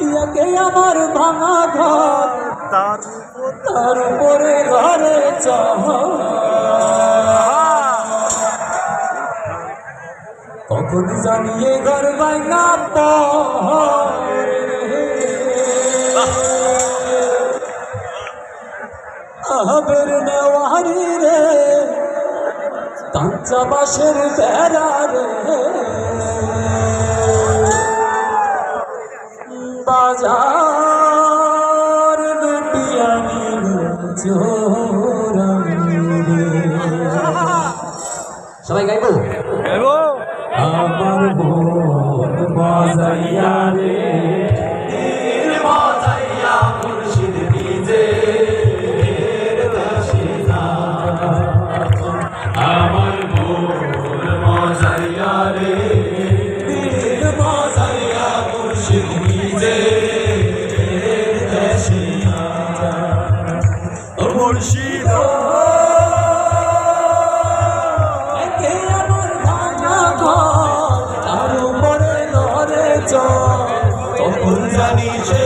ইয়াকে আমার ভাঙা ঘর, তার তার উপরে ঘরে কখন জানিয়ে ঘর পরে? আহবের নেওয়ারি রে কাঞ্চা বাসের বেড়া রে। বাজার লুটিয়ানি চোরানি সবাই গাইবো? আমার বোন বাজাইয়া রে। বাজাইয়া মুর্শিদ নিজে। আমার বোন বাজাইয়া রে। বাজাইয়া মুর্শিদ নিজে। মুর্শিদ। তার উপরে লড়ে চল তখন জানি সে